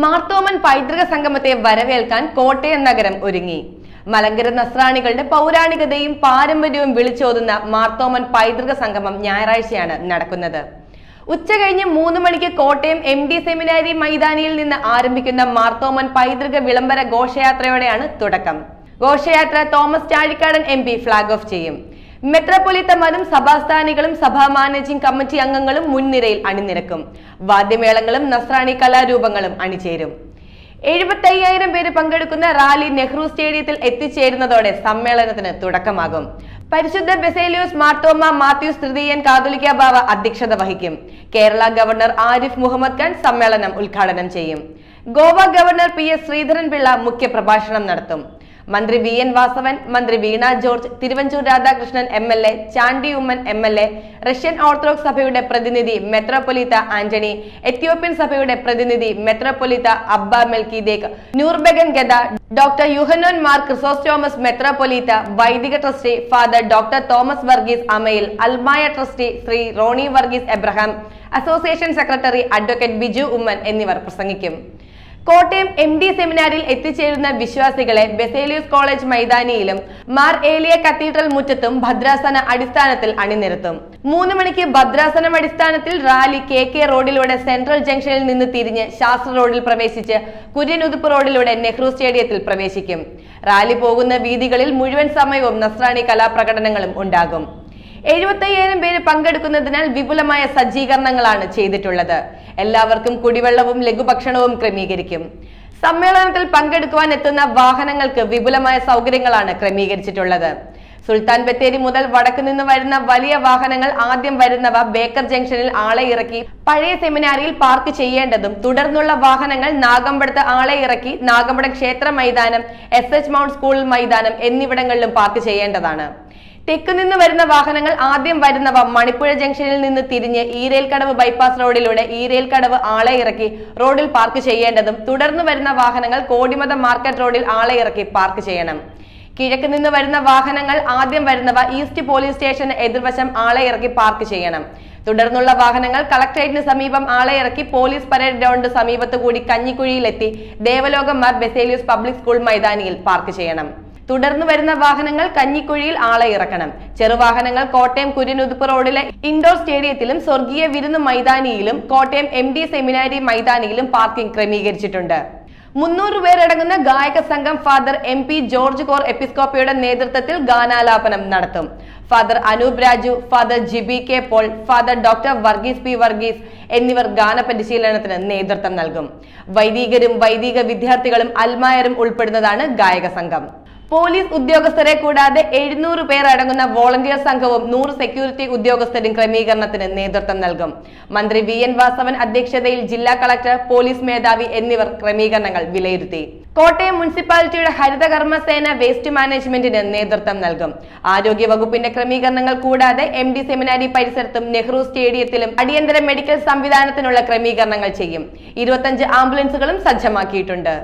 മാർത്തോമൻ പൈതൃക സംഗമത്തെ വരവേൽക്കാൻ കോട്ടയം നഗരം ഒരുങ്ങി. മലങ്കര നസ്രാണികളുടെ പൗരാണികതയും പാരമ്പര്യവും വിളിച്ചോതുന്ന മാർത്തോമൻ പൈതൃക സംഗമം ഞായറാഴ്ചയാണ് നടക്കുന്നത്. ഉച്ച കഴിഞ്ഞ് മൂന്ന് മണിക്ക് കോട്ടയം എം ഡി സെമിനാരി മൈതാനിയിൽ നിന്ന് ആരംഭിക്കുന്ന മാർത്തോമൻ പൈതൃക വിളംബര ഘോഷയാത്രയോടെയാണ് തുടക്കം. ഘോഷയാത്ര Thomas Chazhikadan M P flag off ചെയ്യും. മെത്രപ്പൊലിത്തമാരും സഭാസ്ഥാനികളും സഭാ മാനേജിംഗ് കമ്മിറ്റി അംഗങ്ങളും മുൻനിരയിൽ അണിനിരക്കും. വാദ്യമേളങ്ങളും നസ്രാണി കലാരൂപങ്ങളും അണിചേരും. എഴുപത്തയ്യായിരം പേര് പങ്കെടുക്കുന്ന റാലി നെഹ്റു സ്റ്റേഡിയത്തിൽ എത്തിച്ചേരുന്നതോടെ സമ്മേളനത്തിന് തുടക്കമാകും. പരിശുദ്ധ ബെസേലിയോസ് മാർത്തോമ മാത്യൂസ് തൃതീയൻ കാതുലിക്ക ബാവ അധ്യക്ഷത വഹിക്കും. കേരള ഗവർണർ ആരിഫ് മുഹമ്മദ് ഖാൻ സമ്മേളനം ഉദ്ഘാടനം ചെയ്യും. Goa governor P S Sreedharan Pillai മുഖ്യപ്രഭാഷണം നടത്തും. മന്ത്രി വി എൻ വാസവൻ മന്ത്രി Veena George Thiruvanchoor Radhakrishnan M L A Chandy Oommen M L A Russian Orthodox സഭയുടെ പ്രതിനിധി മെത്രോപൊലീത്ത ആന്റണി എത്യോപ്യൻ സഭയുടെ പ്രതിനിധി മെത്രോപൊലീത്ത അബ്ബ മെൽക്കിദേക് നൂർബെഗൻ ഗദ ഡോക്ടർ യുഹനോൻ മാർ ക്രിസോസ്റ്റോമസ് മെത്രോപൊലീത്ത വൈദിക trustee father doctor Thomas Varghese Amayil അൽമായ trustee Shri Ronnie Varghese Abraham association secretary advocate Biju Oommen എന്നിവർ പ്രസംഗിക്കും. കോട്ടയം എം ഡി സെമിനാരിൽ എത്തിച്ചേരുന്ന വിശ്വാസികളെ ബെസേലിയസ് കോളേജ് മൈതാനിയിലും മാർ ഏലിയ കത്തീഡ്രൽ മുറ്റത്തും ഭദ്രാസന അടിസ്ഥാനത്തിൽ അണിനിരത്തും. മൂന്ന് മണിക്ക് ഭദ്രാസനം അടിസ്ഥാനത്തിൽ റാലി കെ കെ റോഡിലൂടെ സെൻട്രൽ ജംഗ്ഷനിൽ നിന്ന് തിരിഞ്ഞ് ശാസ്ത്ര റോഡിൽ പ്രവേശിച്ച് കുര്യനുതുപ്പ് റോഡിലൂടെ നെഹ്റു സ്റ്റേഡിയത്തിൽ പ്രവേശിക്കും. റാലി പോകുന്ന വീതികളിൽ മുഴുവൻ സമയവും നസ്രാണി കലാപ്രകടനങ്ങളും ഉണ്ടാകും. എഴുപത്തയ്യായിരം പേര് പങ്കെടുക്കുന്നതിനാൽ വിപുലമായ സജ്ജീകരണങ്ങളാണ് ചെയ്തിട്ടുള്ളത്. എല്ലാവർക്കും കുടിവെള്ളവും ലഘുഭക്ഷണവും ക്രമീകരിക്കും. സമ്മേളനത്തിൽ പങ്കെടുക്കുവാൻ എത്തുന്ന വാഹനങ്ങൾക്ക് വിപുലമായ സൗകര്യങ്ങളാണ് ക്രമീകരിച്ചിട്ടുള്ളത്. സുൽത്താൻ ബത്തേരി മുതൽ വടക്കു നിന്ന് വരുന്ന വലിയ വാഹനങ്ങൾ ആദ്യം വരുന്നവ ബേക്കർ ജംഗ്ഷനിൽ ആളെ ഇറക്കി പഴയ സെമിനാരിയിൽ പാർക്ക് ചെയ്യേണ്ടതും തുടർന്നുള്ള വാഹനങ്ങൾ നാഗമ്പടത്ത് ആളെ ഇറക്കി നാഗമ്പടം ക്ഷേത്ര മൈതാനം എസ് എച്ച് മൗണ്ട് സ്കൂൾ മൈതാനം എന്നിവിടങ്ങളിലും പാർക്ക് ചെയ്യേണ്ടതാണ്. തെക്ക് നിന്ന് വരുന്ന വാഹനങ്ങൾ ആദ്യം വരുന്നവ മണിപ്പുഴ ജംഗ്ഷനിൽ നിന്ന് തിരിഞ്ഞ് ഈരേൽക്കടവ് ബൈപ്പാസ് റോഡിലൂടെ ഈരേൽക്കടവ് ആളെ ഇറക്കി റോഡിൽ പാർക്ക് ചെയ്യേണ്ടതും തുടർന്ന് വരുന്ന വാഹനങ്ങൾ കോടിമത മാർക്കറ്റ് റോഡിൽ ആളെ ഇറക്കി പാർക്ക് ചെയ്യണം. കിഴക്ക് നിന്ന് വരുന്ന വാഹനങ്ങൾ ആദ്യം വരുന്നവ ഈസ്റ്റ് പോലീസ് സ്റ്റേഷന് എതിർവശം ആളെ ഇറക്കി പാർക്ക് ചെയ്യണം. തുടർന്നുള്ള വാഹനങ്ങൾ കളക്ടറേറ്റിന് സമീപം ആളെ ഇറക്കി പോലീസ് പരേഡ് ഗ്രൗണ്ട് സമീപത്തുകൂടി കഞ്ഞിക്കുഴിയിലെത്തി Devalokam Mar Baselios public school മൈതാനിയിൽ പാർക്ക് ചെയ്യണം. തുടർന്ന് വരുന്ന വാഹനങ്ങൾ കഞ്ഞിക്കുഴിയിൽ ആളെ ഇറക്കണം. ചെറുവാഹനങ്ങൾ കോട്ടയം കുര്യനുതുപ്പ് റോഡിലെ ഇൻഡോർ സ്റ്റേഡിയത്തിലും സ്വർഗീയ വിരുന്ന് മൈതാനിയിലും കോട്ടയം എം ഡി സെമിനാരി മൈതാനിയിലും പാർക്കിംഗ് ക്രമീകരിച്ചിട്ടുണ്ട്. മുന്നൂറ് പേരടങ്ങുന്ന ഗായക സംഘം ഫാദർ എം പി ജോർജ് കോർ എപ്പിസ്കോപ്പയുടെ നേതൃത്വത്തിൽ ഗാനാലാപനം നടത്തും. Father Anoop Raju father Jibi K Paul father doctor Varghese P Varghese എന്നിവർ ഗാന പരിശീലനത്തിന് നേതൃത്വം നൽകും. വൈദികരും വൈദിക വിദ്യാർത്ഥികളും അൽമായരും ഉൾപ്പെടുന്നതാണ് ഗായക സംഘം. പോലീസ് ഉദ്യോഗസ്ഥരെ കൂടാതെ എഴുന്നൂറ് പേർ അടങ്ങുന്ന വോളണ്ടിയർ സംഘവും നൂറ് സെക്യൂരിറ്റി ഉദ്യോഗസ്ഥരും ക്രമീകരണത്തിന് നേതൃത്വം നൽകും. മന്ത്രി വി എൻ വാസവൻ അധ്യക്ഷതയിൽ ജില്ലാ കളക്ടർ പോലീസ് മേധാവി എന്നിവർ ക്രമീകരണങ്ങൾ വിലയിരുത്തി. കോട്ടയം മുനിസിപ്പാലിറ്റിയുടെ ഹരിതകർമ്മ സേന വേസ്റ്റ് മാനേജ്മെന്റിന് നേതൃത്വം നൽകും. ആരോഗ്യ വകുപ്പിന്റെ ക്രമീകരണങ്ങൾ കൂടാതെ എം ഡി സെമിനാരി പരിസരത്തും നെഹ്റു സ്റ്റേഡിയത്തിലും അടിയന്തര മെഡിക്കൽ സംവിധാനത്തിനുള്ള ക്രമീകരണങ്ങൾ ചെയ്യും. ഇരുപത്തഞ്ച് ആംബുലൻസുകളും സജ്ജമാക്കിയിട്ടുണ്ട്.